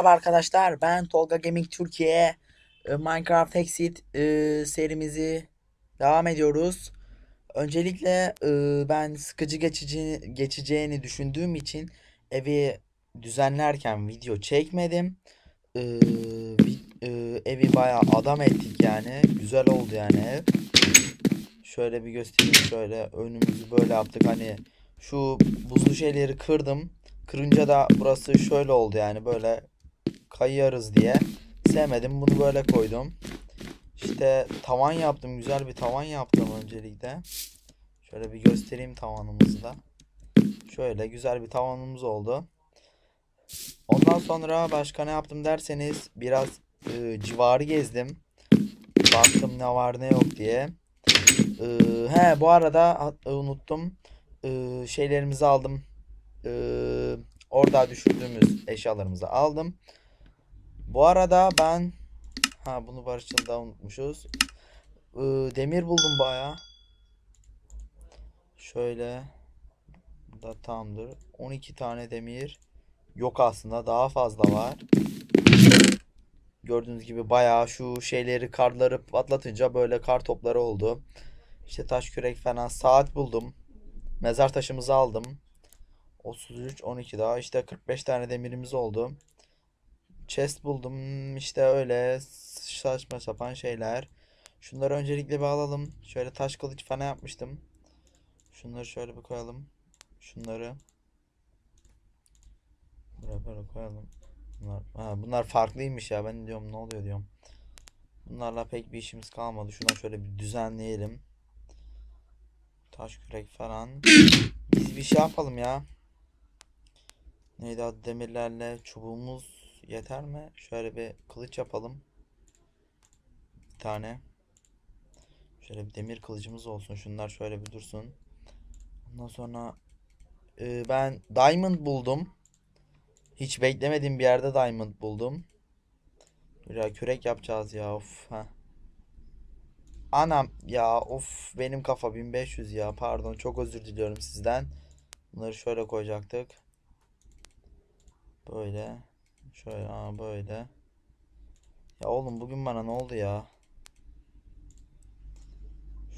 Merhaba arkadaşlar ben Tolga Gaming Türkiye e, Minecraft Exit e, serimizi devam ediyoruz. Öncelikle e, ben sıkıcı geçici, geçeceğini düşündüğüm için evi düzenlerken video çekmedim. E, e, evi bayağı adam ettik yani güzel oldu yani ev. Şöyle bir göstereyim şöyle önümüzü böyle yaptık hani şu buzlu şeyleri kırdım. Kırınca da burası şöyle oldu yani böyle kayarız diye. Sevmedim bunu böyle koydum. İşte tavan yaptım. Güzel bir tavan yaptım öncelikle. Şöyle bir göstereyim tavanımızı da. Şöyle güzel bir tavanımız oldu. Ondan sonra başka ne yaptım derseniz biraz e, civarı gezdim. Baktım ne var ne yok diye. E, he bu arada hat- unuttum. E, şeylerimizi aldım. E, orada düşürdüğümüz eşyalarımızı aldım. Bu arada ben ha bunu Barış'ın unutmuşuz. Ee, demir buldum baya. Şöyle da tamdır. 12 tane demir. Yok aslında daha fazla var. Gördüğünüz gibi bayağı şu şeyleri karları patlatınca böyle kar topları oldu. İşte taş kürek falan saat buldum. Mezar taşımızı aldım. 33 12 daha işte 45 tane demirimiz oldu. Chest buldum. İşte öyle saçma sapan şeyler. Şunları öncelikle bir alalım. Şöyle taş kılıç falan yapmıştım. Şunları şöyle bir koyalım. Şunları. Buraya böyle koyalım. Bunlar, ha, bunlar farklıymış ya. Ben diyorum ne oluyor diyorum. Bunlarla pek bir işimiz kalmadı. Şuna şöyle bir düzenleyelim. Taş kürek falan. Biz bir şey yapalım ya. Neydi adı demirlerle çubuğumuz yeter mi? Şöyle bir kılıç yapalım. Bir tane. Şöyle bir demir kılıcımız olsun. Şunlar şöyle bir dursun. Ondan sonra e, ben diamond buldum. Hiç beklemediğim bir yerde diamond buldum. Ya kürek yapacağız ya of. Heh. Anam ya of benim kafa 1500 ya pardon çok özür diliyorum sizden. Bunları şöyle koyacaktık. Böyle. Şöyle aa böyle. Ya oğlum bugün bana ne oldu ya?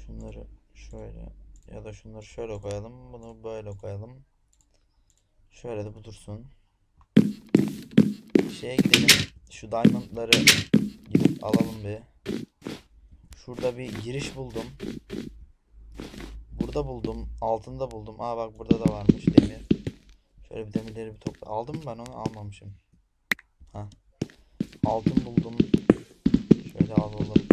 Şunları şöyle ya da şunları şöyle koyalım. Bunu böyle koyalım. Şöyle de bu dursun. Şeye gidelim. Şu diamondları gidip alalım bir. Şurada bir giriş buldum. Burada buldum. Altında buldum. Aa bak burada da varmış demir. Şöyle bir demirleri bir topla. Aldım mı ben onu? Almamışım. Ha. Altın buldum. Şöyle alalım.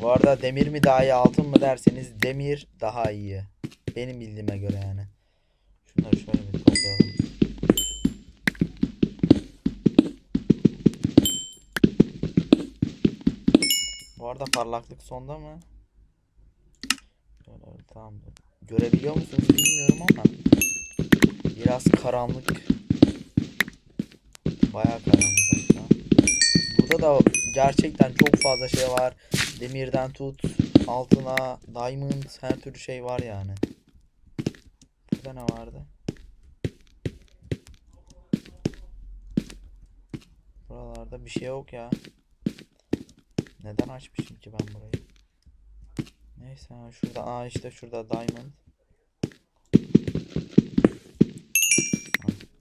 Bu arada demir mi daha iyi altın mı derseniz demir daha iyi. Benim bildiğime göre yani. Şunları şöyle bir toplayalım. Bu arada parlaklık sonda mı? Tamam. Görebiliyor musunuz bilmiyorum ama biraz karanlık. Bayağı karanlık hatta. Burada da gerçekten çok fazla şey var. Demirden tut, altına, diamond, her türlü şey var yani. Burada ne vardı? Buralarda bir şey yok ya. Neden açmışım ki ben burayı? Neyse şurada aa işte şurada diamond.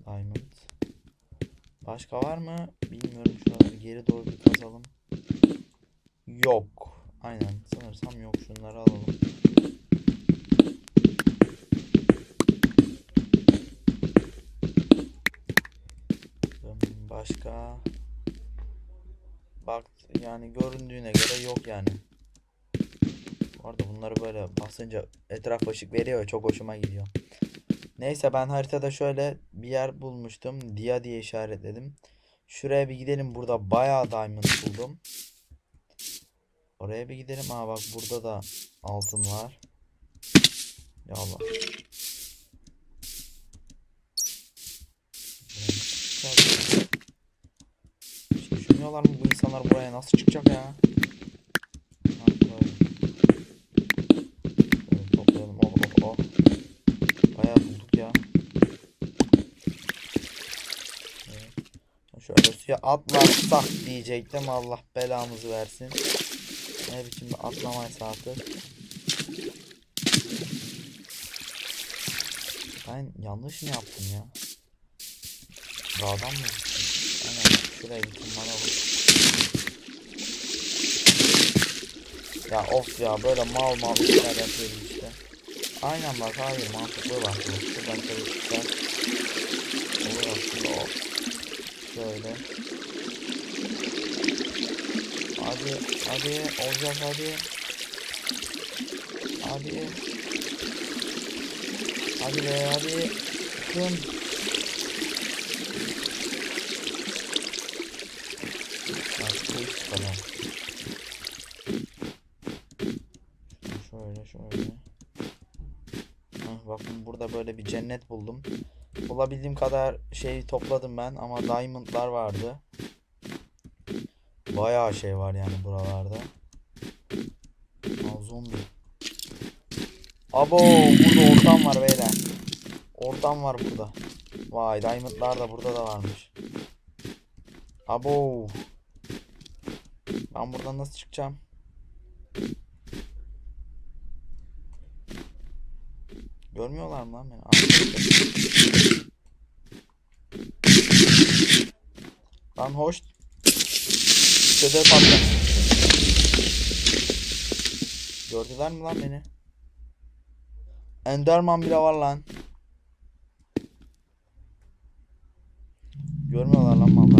Diamond. Başka var mı? Bilmiyorum şuraları geri doğru bir kazalım. Yok. Aynen sanırsam yok şunları alalım. Başka Bak yani göründüğüne göre yok yani. Bu arada bunları böyle basınca etraf ışık veriyor. Çok hoşuma gidiyor. Neyse ben haritada şöyle bir yer bulmuştum. Dia diye işaretledim. Şuraya bir gidelim. Burada bayağı diamond buldum. Oraya bir gidelim. Aa bak burada da altın var. Ya Allah. Hiç düşünmüyorlar mı bu insanlar buraya nasıl çıkacak ya? Atlarsak diyecektim. Allah belamızı versin. Ne biçim bir atlamaysa artık. Ben yanlış mı yaptım ya? Dağdan mı? gittim? Aynen şuraya bir tırmanalım. Ya of ya böyle mal mal işler yapıyorum işte. Aynen bak hayır mantıklı bak. Şuradan şöyle çıkacak. Olur aslında o. Şöyle. Hadi hadi olacak hadi. Hadi. Hadi be hadi. İş çıkalım. Şöyle şöyle. Hah, bakın burada böyle bir cennet buldum. Bulabildiğim kadar şey topladım ben ama diamondlar vardı. Bayağı şey var yani buralarda. Aa, zombi. Abo burada ortam var beyler. Ortam var burada. Vay diamondlar da burada da varmış. Abo. Ben buradan nasıl çıkacağım? Görmüyorlar mı lan beni? Lan hoş. Şöyle patla. Gördüler mi lan beni? Enderman bile var lan. Görmüyorlar lan mallar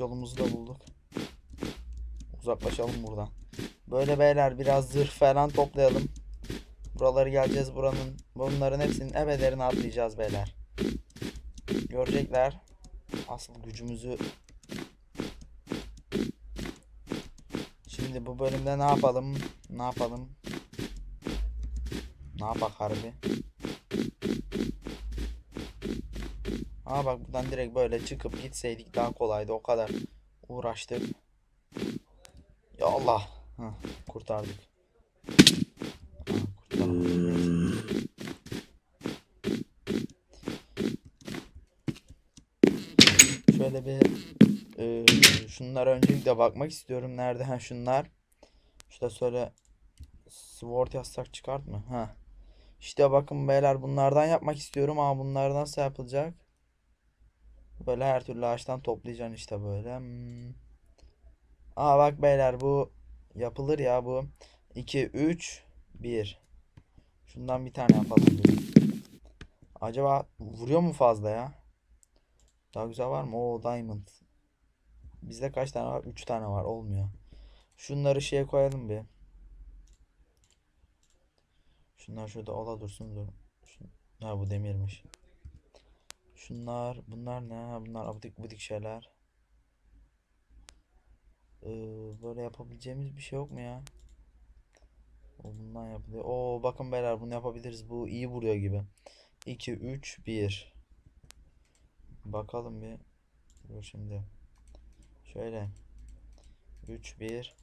yolumuzu da bulduk. Uzaklaşalım buradan. Böyle beyler biraz zırh falan toplayalım. Buraları geleceğiz buranın. Bunların hepsinin ebelerini atlayacağız beyler. Görecekler. Asıl gücümüzü. Şimdi bu bölümde ne yapalım? Ne yapalım? Ne yapak harbi? Aa bak buradan direkt böyle çıkıp gitseydik daha kolaydı. O kadar uğraştık. Ya Allah. Hah, kurtardık. Kurtardık. Şöyle bir e, şunlara öncelikle bakmak istiyorum. Nerede? Ha şunlar. İşte söyle Sword yazsak çıkart mı? Ha. İşte bakın beyler bunlardan yapmak istiyorum ama bunlar nasıl yapılacak? Böyle her türlü ağaçtan toplayacaksın işte böyle. Hmm. Aa bak beyler bu yapılır ya bu. 2 3 1. Şundan bir tane yapalım. Acaba vuruyor mu fazla ya? Daha güzel var mı? Oo diamond. Bizde kaç tane var? 3 tane var. Olmuyor. Şunları şeye koyalım bir. Şunlar şurada ola dursun dur. Ha bu demirmiş. Şunlar, bunlar ne? Bunlar abidik budik şeyler. Ee, böyle yapabileceğimiz bir şey yok mu ya? O bundan yapılıyor. Oo bakın beyler bunu yapabiliriz. Bu iyi vuruyor gibi. 2 3 1. Bakalım bir. Dur şimdi. Şöyle. 3 1.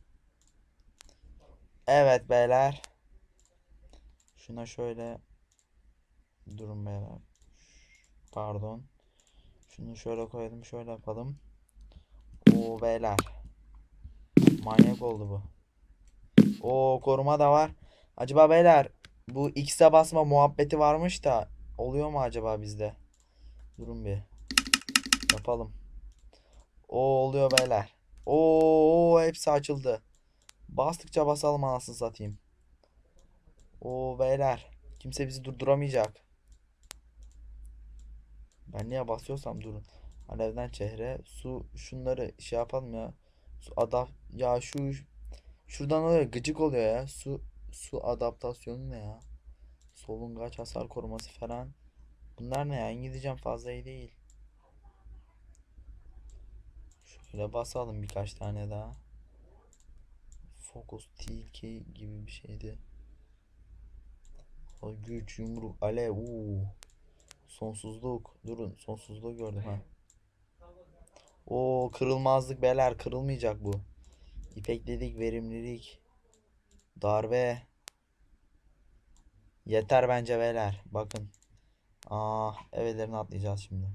Evet beyler. Şuna şöyle durun beyler. Pardon. Şunu şöyle koyalım, şöyle yapalım. Oo beyler. Manyak oldu bu. Oo koruma da var. Acaba beyler bu X'e basma muhabbeti varmış da oluyor mu acaba bizde? Durun bir. Yapalım. Oo oluyor beyler. Oo hepsi açıldı. Bastıkça basalım anasını satayım. Oo beyler. Kimse bizi durduramayacak. Ben niye basıyorsam durun. Alevden çehre. Su şunları şey yapalım ya. Su adap ya şu şuradan oluyor gıcık oluyor ya. Su su adaptasyonu ne ya? Solungaç hasar koruması falan. Bunlar ne ya? İngilizcem fazla iyi değil. Şöyle basalım birkaç tane daha. Focus tilki gibi bir şeydi. O güç, yumruk, alev, uuu. Sonsuzluk. Durun, sonsuzluğu gördüm ha. O kırılmazlık beyler, kırılmayacak bu. İpeklilik, verimlilik, darbe. Yeter bence beyler. Bakın. Ah evlerini atlayacağız şimdi.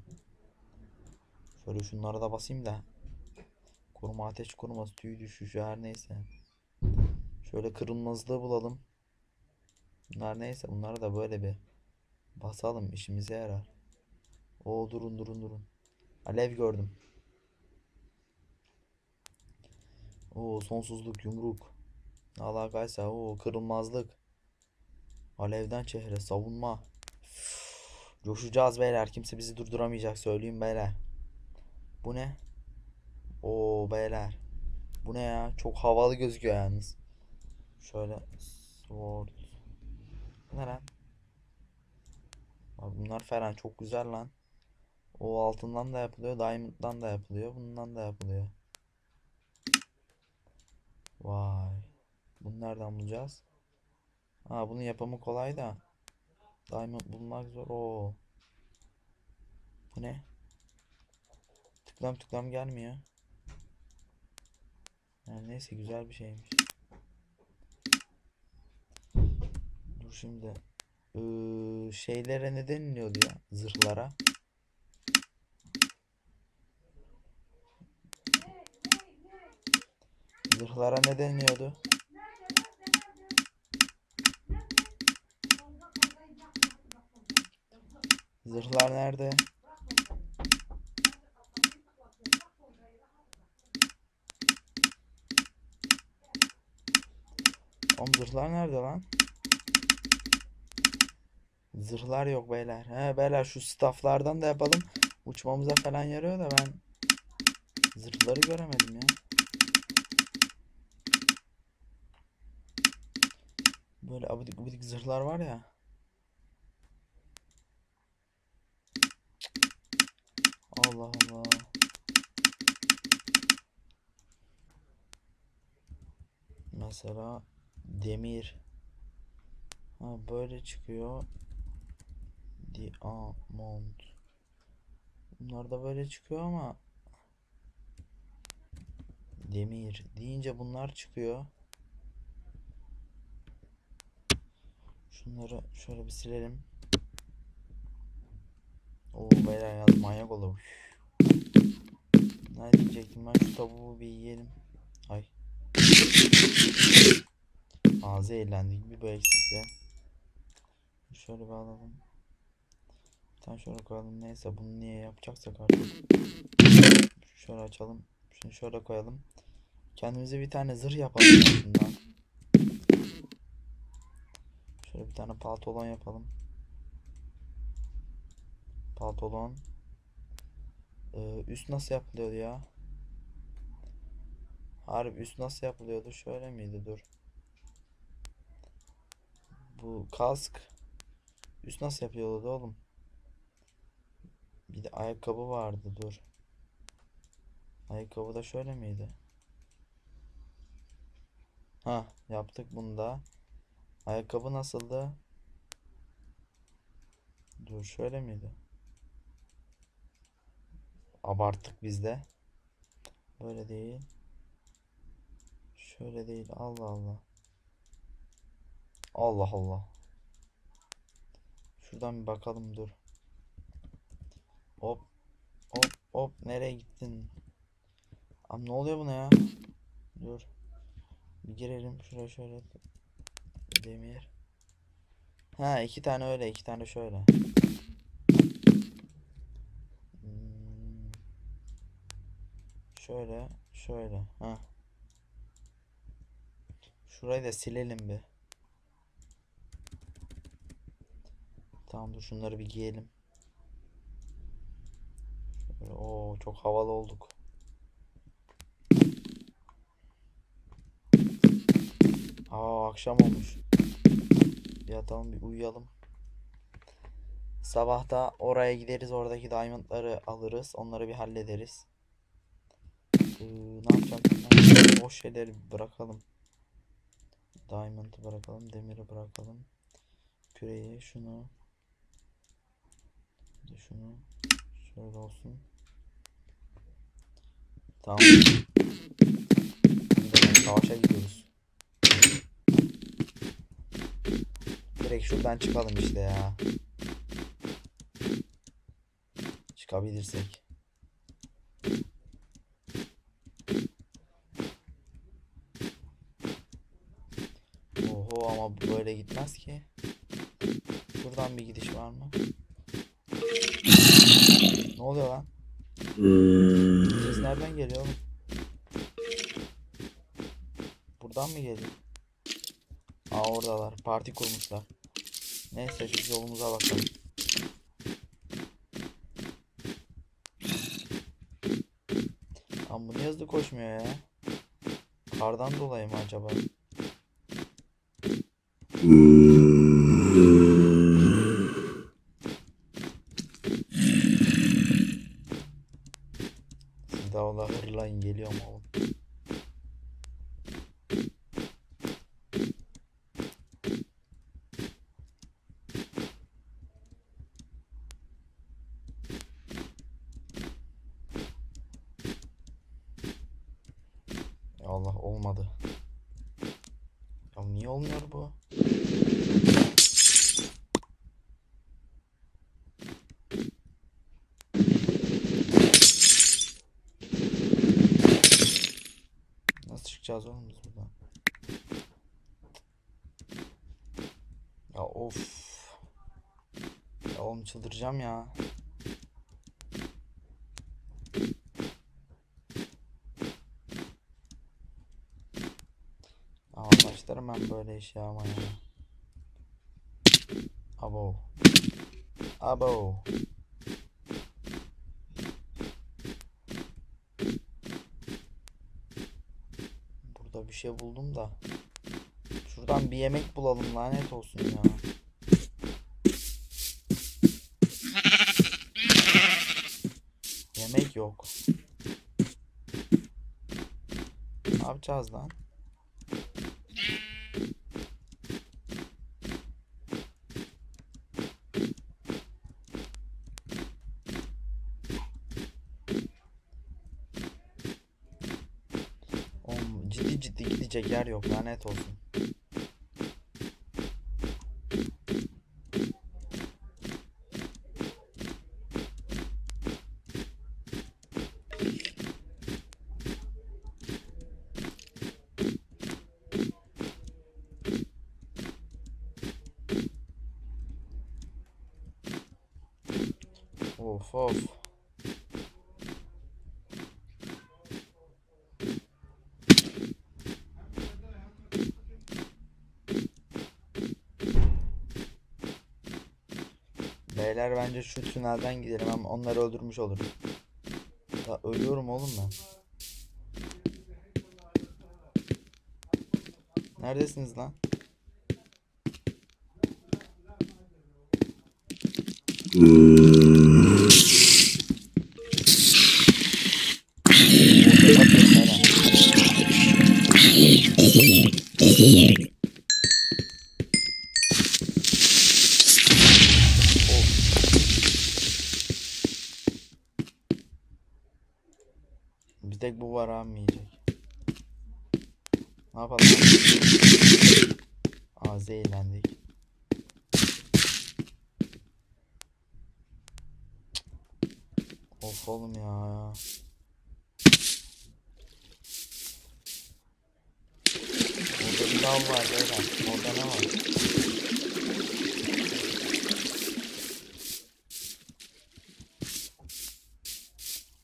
Şöyle şunlara da basayım da. Koruma ateş koruması tüy düşüşü her neyse. Şöyle kırılmazlığı bulalım. Bunlar neyse bunları da böyle bir basalım işimize yarar. Oo durun durun durun. Alev gördüm. Oo sonsuzluk yumruk. Alakaysa o kırılmazlık. Alevden çehre savunma. Coşacağız beyler. Kimse bizi durduramayacak söyleyeyim beyler. Bu ne? Oo beyler. Bu ne ya? Çok havalı gözüküyor yalnız. Şöyle sword. Bu Ne lan? Bak bunlar falan çok güzel lan. O altından da yapılıyor, diamond'dan da yapılıyor, bundan da yapılıyor. Vay. Bunu nereden bulacağız? Ha bunun yapımı kolay da. Diamond bulmak zor. Oo. Bu ne? Tıklam tıklam gelmiyor. Yani neyse güzel bir şeymiş. Dur şimdi. Ee, şeylere ne deniliyordu ya? Zırhlara. Zırhlara ne deniliyordu? Zırhlar nerede? Oğlum zırhlar nerede lan? Zırhlar yok beyler. He beyler şu stafflardan da yapalım. Uçmamıza falan yarıyor da ben zırhları göremedim ya. Böyle abidik gubidik zırhlar var ya. Allah Allah. Mesela demir. Ha böyle çıkıyor. Diamond. Bunlar da böyle çıkıyor ama demir deyince bunlar çıkıyor. Şunları şöyle bir silelim. Oo beyler yalnız manyak olur. Ne diyecektim ben şu tavuğu bir yiyelim. Ay. Ağzı eğlendik bir bu eksikti. Şöyle bir alalım. Tane şöyle koyalım. Neyse bunu niye yapacaksak artık. Şöyle açalım. Şunu şöyle koyalım. Kendimize bir tane zırh yapalım aslında. Şöyle bir tane pantolon yapalım. Pantolon. Ee, üst nasıl yapılıyordu ya? Harbi üst nasıl yapılıyordu? Şöyle miydi? Dur. Bu kask. Üst nasıl yapıyordu oğlum? Bir de ayakkabı vardı. Dur. Ayakkabı da şöyle miydi? Ha, yaptık bunu da. Ayakkabı nasıldı? Dur şöyle miydi? Abarttık biz de. Böyle değil. Şöyle değil. Allah Allah. Allah Allah. Şuradan bir bakalım dur. Hop. Hop hop. Nereye gittin? Am ne oluyor buna ya? Dur. Bir girelim şuraya şöyle. Demir. Ha iki tane öyle iki tane şöyle. Hmm. Şöyle şöyle. Ha. Şurayı da silelim bir. Tamam dur şunları bir giyelim. Oo çok havalı olduk. Aa akşam olmuş. Yatalım bir uyuyalım. Sabah da oraya gideriz oradaki diamondları alırız. Onları bir hallederiz. Ee, ne yapacağım? Boş şeyleri bırakalım. Diamond'ı bırakalım. Demiri bırakalım. Küreyi şunu. Şunu. Şöyle olsun. Tamam. Savaşa gidiyoruz. Direkt şuradan çıkalım işte ya. Çıkabilirsek. Oho ama böyle gitmez ki. Şuradan bir gidiş var mı? Ne oluyor lan? Ses nereden geliyor oğlum? Buradan mı geliyor? Aa oradalar. Parti kurmuşlar. Neyse biz yolumuza bakalım. Ama bu niye hızlı koşmuyor ya? Kardan dolayı mı acaba? Siz de valla hırlayın geliyor mu oğlum? Ya Allah olmadı. Ya niye olmuyor bu? Nasıl çıkacağız oğlum biz buradan? Ya of. Ya oğlum çıldıracağım ya. Ama başlarım ben böyle işe ama ya. Abo. Abo. Burada bir şey buldum da. Şuradan bir yemek bulalım lanet olsun ya. Yemek yok. Ne yapacağız lan? Gidecek yer yok lanet olsun. Of of. Beyler bence şu tünelden gidelim ama onları öldürmüş oluruz. Ya ölüyorum oğlum ben. Neredesiniz lan? Orta Bir tek bu var abi yiyecek. Ne yapalım? Aa zehirlendik. Of oğlum ya. Orada bir lav var beyler. Orada ne var?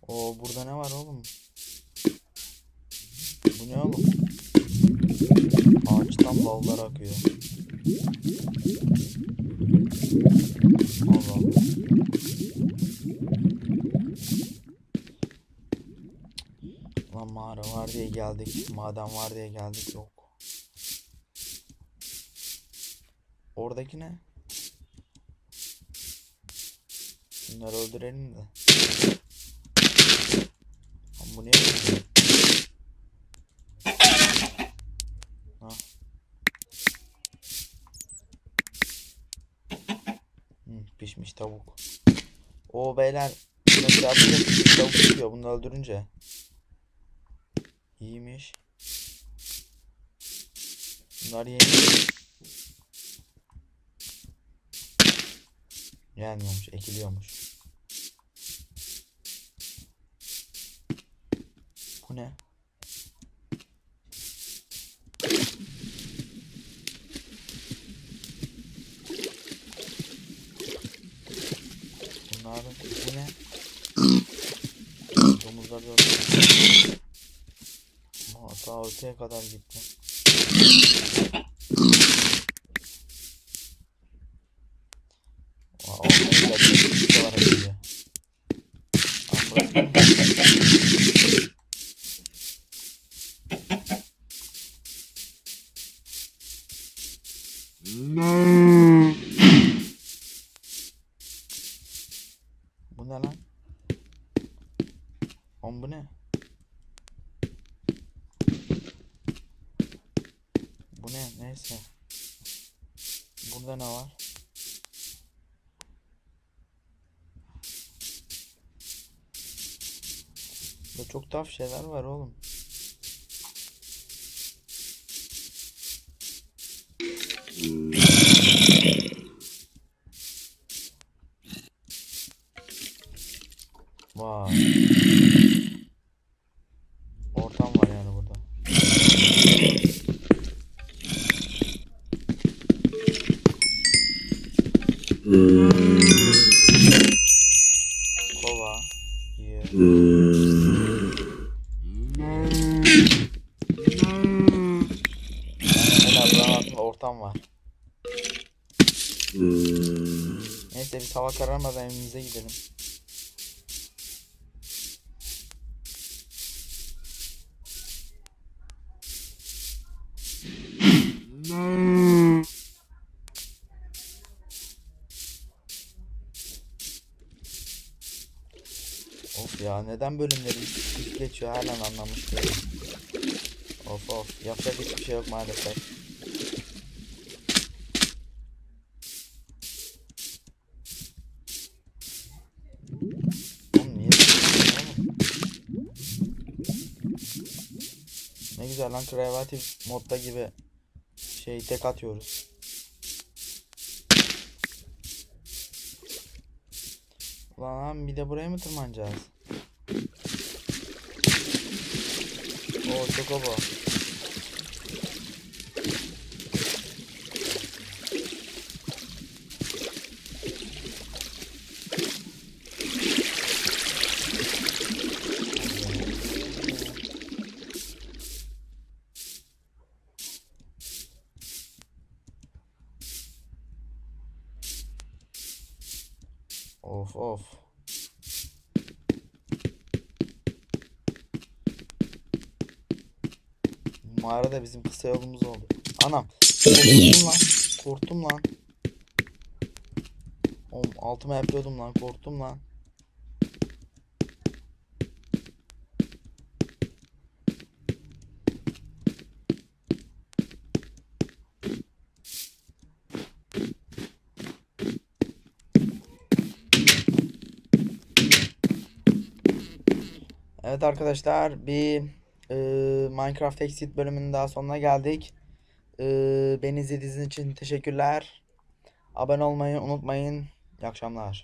Oo burada ne var oğlum? Bu ne oğlum? Ağaçtan lavlar akıyor. Allah Allah. Lan mağara var diye geldik. Maden var diye geldik. Yok. Oradaki ne? Bunları öldürelim de. Lan bu niye böyle? Pişmiş tavuk. O beyler mesela yapınca pişmiş tavuk çıkıyor bunu öldürünce. İyiymiş. Bunlar yeni. Gelmiyormuş, ekiliyormuş. Bu ne? Bunların bu ne? Domuzlar böyle. Aa, ta öteye kadar gitti. Aa, o ne güzel bir şey var herhalde. Aa, burası ne? Bu ne lan? Oğlum bu ne? Ne? Neyse. Burada ne var? Burada çok tuhaf şeyler var oğlum. Vay. Altında ortam var. Neyse biz hava kararmadan evimize gidelim. Neden bölümleri ilk geçiyor halen anlamış değilim. Of of yapacak hiçbir şey yok maalesef. Ne güzel lan kreatif modda gibi şey tek atıyoruz. Lan bir de buraya mı tırmanacağız? Oo Chocobo. Of of. Mağarada bizim kısa yolumuz oldu. Anam. Korktum lan. Korktum lan. Oğlum altıma yapıyordum lan. Korktum lan. Evet arkadaşlar bir e, Minecraft Exit bölümünün daha sonuna geldik. E, beni izlediğiniz için teşekkürler. Abone olmayı unutmayın. İyi akşamlar.